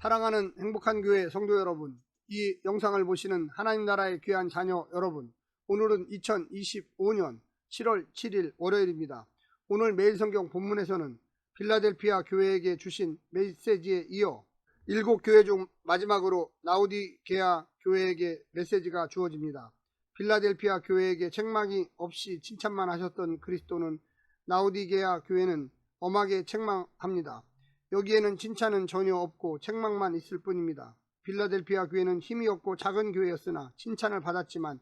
거룩한 교회 성도 여러분, 이 영상을 보시는 하나님 나라의 귀한 자녀 여러분, 오늘은 2025년 7월 7일 월요일입니다. 오늘 매일 성경 본문에서는 필라델피아 교회에게 주신 메시지에 이어 일곱 교회 중 마지막으로 라우디게아 교회에게 메시지가 주어집니다. 필라델피아 교회에게 책망이 없이 칭찬만 하셨던 그리스도는 라우디게아 교회는 엄하게 책망합니다. 여기에는 칭찬은 전혀 없고 책망만 있을 뿐입니다. 빌라델피아 교회는 힘이 없고 작은 교회였으나 칭찬을 받았지만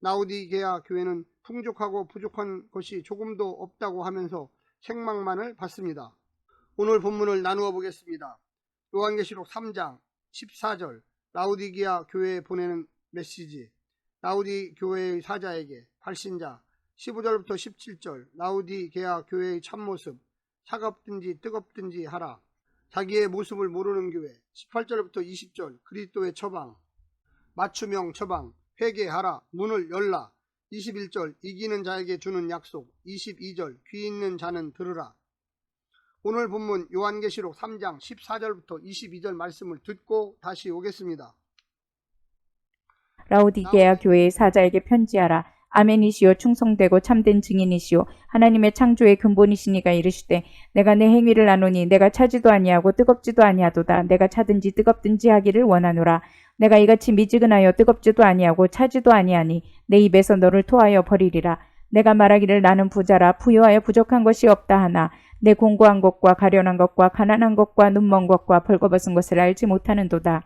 나우디게아 교회는 풍족하고 부족한 것이 조금도 없다고 하면서 책망만을 받습니다. 오늘 본문을 나누어 보겠습니다. 요한계시록 3장 14절 라우디게아 교회에 보내는 메시지 라우디 교회의 사자에게 발신자 15절부터 17절 라우디게아 교회의 참모습 차갑든지 뜨겁든지 하라. 자기의 모습을 모르는 교회 18절부터 20절 그리스도의 처방 맞춤형 처방 회개하라 문을 열라 21절 이기는 자에게 주는 약속 22절 귀 있는 자는 들으라 오늘 본문 요한계시록 3장 14절부터 22절 말씀을 듣고 다시 오겠습니다. 라우디게아 교회의 사자에게 편지하라. 아멘이시오. 충성되고 참된 증인이시오. 하나님의 창조의 근본이시니가 이르시되 내가 내 행위를 아노니 내가 차지도 아니하고 뜨겁지도 아니하도다. 내가 차든지 뜨겁든지 하기를 원하노라. 내가 이같이 미지근하여 뜨겁지도 아니하고 차지도 아니하니 내 입에서 너를 토하여 버리리라. 내가 말하기를 나는 부자라. 부유하여 부족한 것이 없다 하나 내 공고한 것과 가련한 것과 가난한 것과 눈먼 것과 벌거벗은 것을 알지 못하는도다.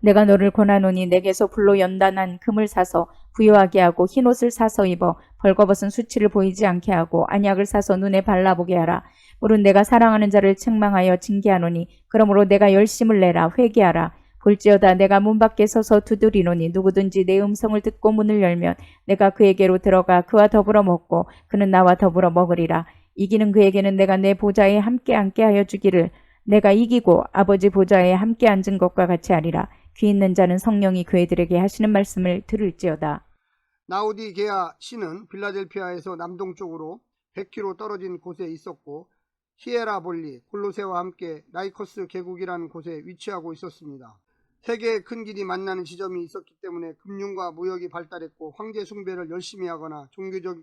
내가 너를 권하노니 내게서 불로 연단한 금을 사서 부유하게 하고 흰옷을 사서 입어 벌거벗은 수치를 보이지 않게 하고 안약을 사서 눈에 발라보게 하라. 물은 내가 사랑하는 자를 책망하여 징계하노니 그러므로 내가 열심을 내라 회개하라. 볼지어다 내가 문 밖에 서서 두드리노니 누구든지 내 음성을 듣고 문을 열면 내가 그에게로 들어가 그와 더불어 먹고 그는 나와 더불어 먹으리라. 이기는 그에게는 내가 내 보좌에 함께 앉게 하여 주기를 내가 이기고 아버지 보좌에 함께 앉은 것과 같이 하리라. 귀 있는 자는 성령이 그 애들에게 하시는 말씀을 들을지어다. 나우디 게아 시는 빌라델피아에서 남동쪽으로 100km 떨어진 곳에 있었고 히에라볼리, 골로세와 함께 라이커스 계곡이라는 곳에 위치하고 있었습니다. 세계의 큰 길이 만나는 지점이 있었기 때문에 금융과 무역이 발달했고 황제 숭배를 열심히 하거나 종교적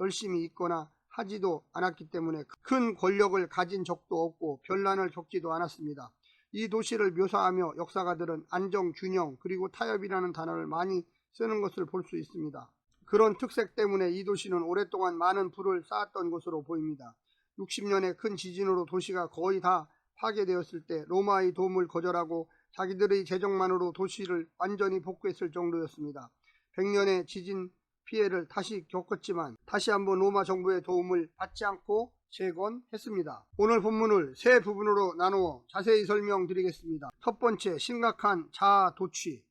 열심히 있거나 하지도 않았기 때문에 큰 권력을 가진 적도 없고 변란을 겪지도 않았습니다. 이 도시를 묘사하며 역사가들은 안정, 균형, 그리고 타협이라는 단어를 많이 쓰는 것을 볼 수 있습니다. 그런 특색 때문에 이 도시는 오랫동안 많은 불을 쌓았던 것으로 보입니다. 60년의 큰 지진으로 도시가 거의 다 파괴되었을 때 로마의 도움을 거절하고 자기들의 재정만으로 도시를 완전히 복구했을 정도였습니다. 100년의 지진 피해를 다시 겪었지만 다시 한번 로마 정부의 도움을 받지 않고 재건했습니다. 오늘 본문을 세 부분으로 나누어 자세히 설명드리겠습니다. 첫 번째, 심각한 자아 도취.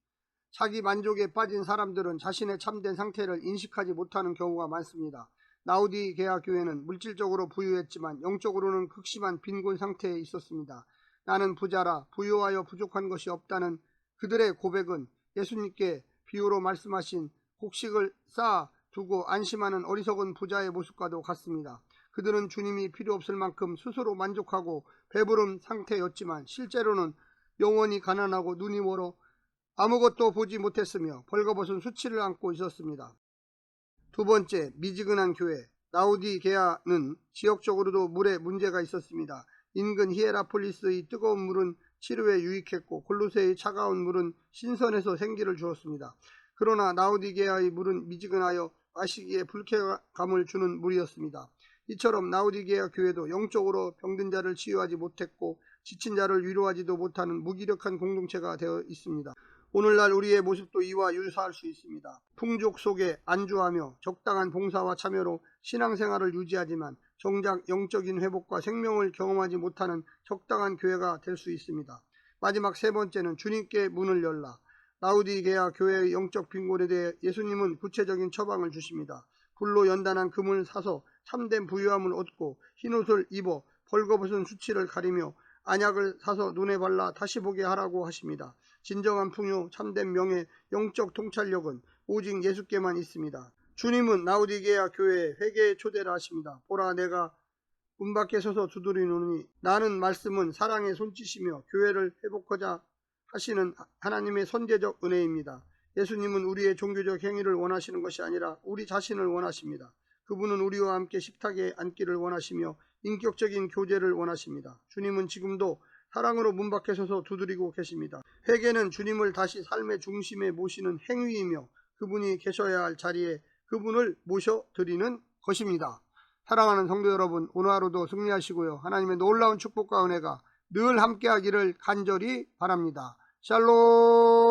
자기 만족에 빠진 사람들은 자신의 참된 상태를 인식하지 못하는 경우가 많습니다. 나우디 계약 교회는 물질적으로 부유했지만 영적으로는 극심한 빈곤 상태에 있었습니다. 나는 부자라 부유하여 부족한 것이 없다는 그들의 고백은 예수님께 비유로 말씀하신 곡식을 쌓아 두고 안심하는 어리석은 부자의 모습과도 같습니다. 그들은 주님이 필요 없을 만큼 스스로 만족하고 배부른 상태였지만 실제로는 영원히 가난하고 눈이 멀어 아무것도 보지 못했으며 벌거벗은 수치를 안고 있었습니다. 두 번째, 미지근한 교회. 나우디게아는 지역적으로도 물에 문제가 있었습니다. 인근 히에라폴리스의 뜨거운 물은 치료에 유익했고 골로새의 차가운 물은 신선해서 생기를 주었습니다. 그러나 나우디게아의 물은 미지근하여 마시기에 불쾌감을 주는 물이었습니다. 이처럼 나우디게아 교회도 영적으로 병든 자를 치유하지 못했고 지친 자를 위로하지도 못하는 무기력한 공동체가 되어 있습니다. 오늘날 우리의 모습도 이와 유사할 수 있습니다. 풍족 속에 안주하며 적당한 봉사와 참여로 신앙생활을 유지하지만 정작 영적인 회복과 생명을 경험하지 못하는 적당한 교회가 될 수 있습니다. 마지막 세 번째는 주님께 문을 열라. 라우디게아 교회의 영적 빈곤에 대해 예수님은 구체적인 처방을 주십니다. 불로 연단한 금을 사서 참된 부유함을 얻고 흰옷을 입어 벌거벗은 수치를 가리며 안약을 사서 눈에 발라 다시 보게 하라고 하십니다. 진정한 풍요, 참된 명예, 영적 통찰력은 오직 예수께만 있습니다. 주님은 나우디게아 교회에 회개의 초대를 하십니다. 보라 내가 문 밖에 서서 두드리노니 나는 말씀은 사랑의 손짓이며 교회를 회복하자 하시는 하나님의 선제적 은혜입니다. 예수님은 우리의 종교적 행위를 원하시는 것이 아니라 우리 자신을 원하십니다. 그분은 우리와 함께 식탁에 앉기를 원하시며 인격적인 교제를 원하십니다. 주님은 지금도 사랑으로 문 밖에 서서 두드리고 계십니다. 회개는 주님을 다시 삶의 중심에 모시는 행위이며 그분이 계셔야 할 자리에 그분을 모셔드리는 것입니다. 사랑하는 성도 여러분, 오늘 하루도 승리하시고요. 하나님의 놀라운 축복과 은혜가 늘 함께하기를 간절히 바랍니다. 샬롬!